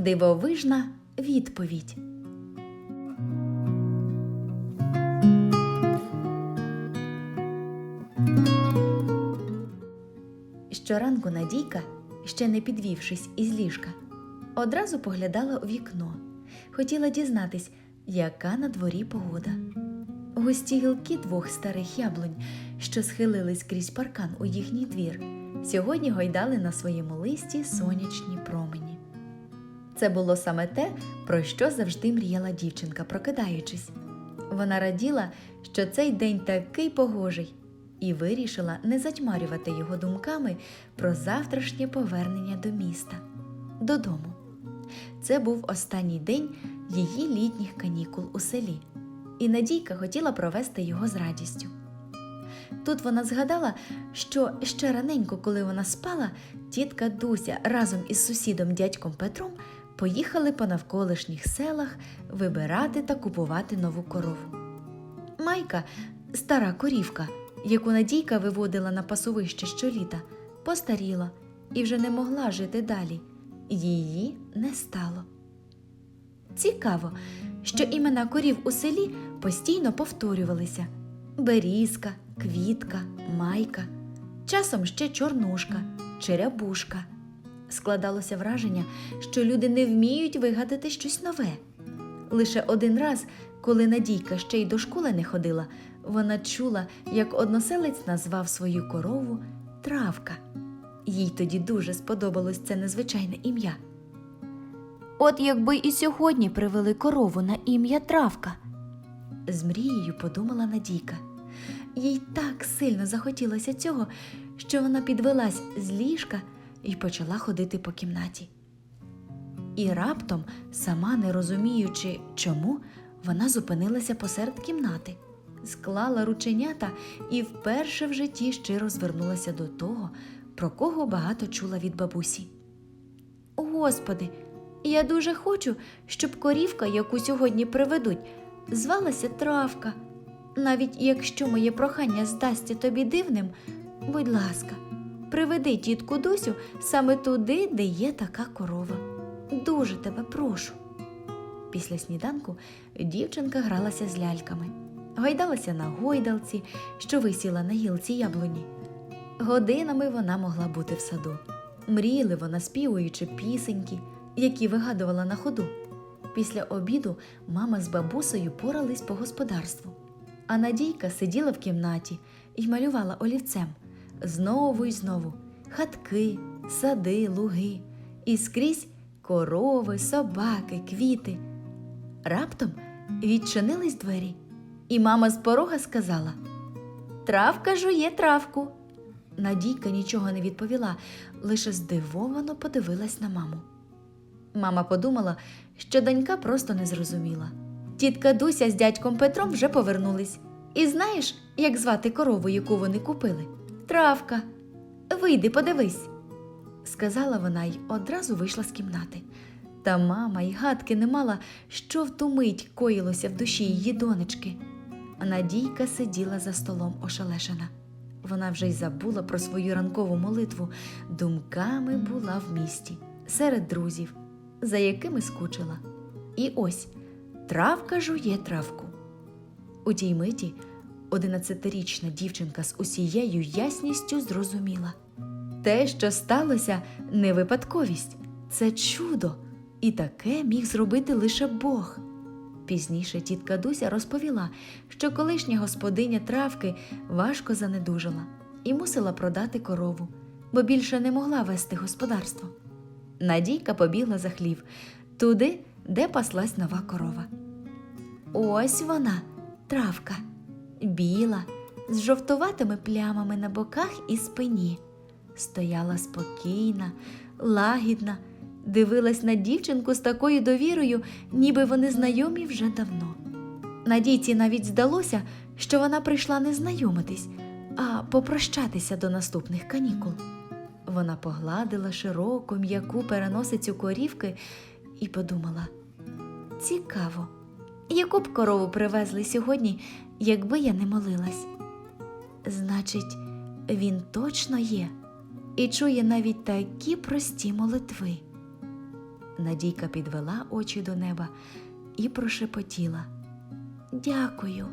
Дивовижна відповідь. Щоранку Надійка, ще не підвівшись із ліжка, одразу поглядала у вікно, хотіла дізнатись, яка на дворі погода. Густі гілки двох старих яблунь, що схилились крізь паркан у їхній двір, сьогодні гойдали на своєму листі сонячні промені. Це було саме те, про що завжди мріяла дівчинка, прокидаючись. Вона раділа, що цей день такий погожий, і вирішила не затьмарювати його думками про завтрашнє повернення до міста, додому. Це був останній день її літніх канікул у селі, і Надійка хотіла провести його з радістю. Тут вона згадала, що ще раненько, коли вона спала, тітка Дуся разом із сусідом дядьком Петром поїхали по навколишніх селах вибирати та купувати нову корову. Майка, стара корівка, яку Надійка виводила на пасовище щоліта, постаріла і вже не могла жити далі. Її не стало. Цікаво, що імена корів у селі постійно повторювалися: Берізка, Квітка, Майка, часом ще Чорнушка, Черябушка. Складалося враження, що люди не вміють вигадати щось нове. Лише один раз, коли Надійка ще й до школи не ходила, вона чула, як односелець назвав свою корову Травка. Їй тоді дуже сподобалось це незвичайне ім'я. От якби і сьогодні привели корову на ім'я Травка. З мрією подумала Надійка. Їй так сильно захотілося цього, що вона підвелась з ліжка і почала ходити по кімнаті. І раптом, сама не розуміючи, чому, вона зупинилася посеред кімнати, склала рученята і вперше в житті щиро звернулася до того, про кого багато чула від бабусі. Господи, я дуже хочу, щоб корівка, яку сьогодні приведуть, звалася травка. Навіть якщо моє прохання здасться тобі дивним, будь ласка, приведи тітку Дусю саме туди, де є така корова. Дуже тебе прошу. Після сніданку дівчинка гралася з ляльками, гойдалася на гойдалці, що висіла на гілці яблуні. Годинами вона могла бути в саду. Мріяли вона, співаючи пісеньки, які вигадувала на ходу. Після обіду мама з бабусею порались по господарству, а Надійка сиділа в кімнаті і малювала олівцем знову й знову хатки, сади, луги, і скрізь корови, собаки, квіти. Раптом відчинились двері, і мама з порога сказала Травка жує травку. Надійка нічого не відповіла, лише здивовано подивилась на маму. Мама подумала, що донька просто не зрозуміла. Тітка Дуся з дядьком Петром вже повернулись. І знаєш, як звати корову, яку вони купили? Травка. Вийди, подивись, сказала вона й одразу вийшла з кімнати. Та мама й гадки не мала, що в ту мить коїлося в душі її донечки. Надійка сиділа за столом ошелешена. Вона вже й забула про свою ранкову молитву, думками була в місті, серед друзів, за якими скучила. І ось травка жує травку. У тій миті одинадцятирічна дівчинка з усією ясністю зрозуміла. Те, що сталося, не випадковість, це чудо, і таке міг зробити лише Бог. Пізніше тітка Дуся розповіла, що колишня господиня травки важко занедужила і мусила продати корову, бо більше не могла вести господарство. Надійка побігла за хлів туди, де паслась нова корова. Ось вона, травка, біла, з жовтуватими плямами на боках і спині. Стояла спокійна, лагідна, дивилась на дівчинку з такою довірою, ніби вони знайомі вже давно. Надійці навіть здалося, що вона прийшла не знайомитись, а попрощатися до наступних канікул. Вона погладила широку м'яку переносицю корівки і подумала: цікаво, яку б корову привезли сьогодні, якби я не молилась. Значить, він точно є і чує навіть такі прості молитви. Надійка підвела очі до неба і прошепотіла Дякую.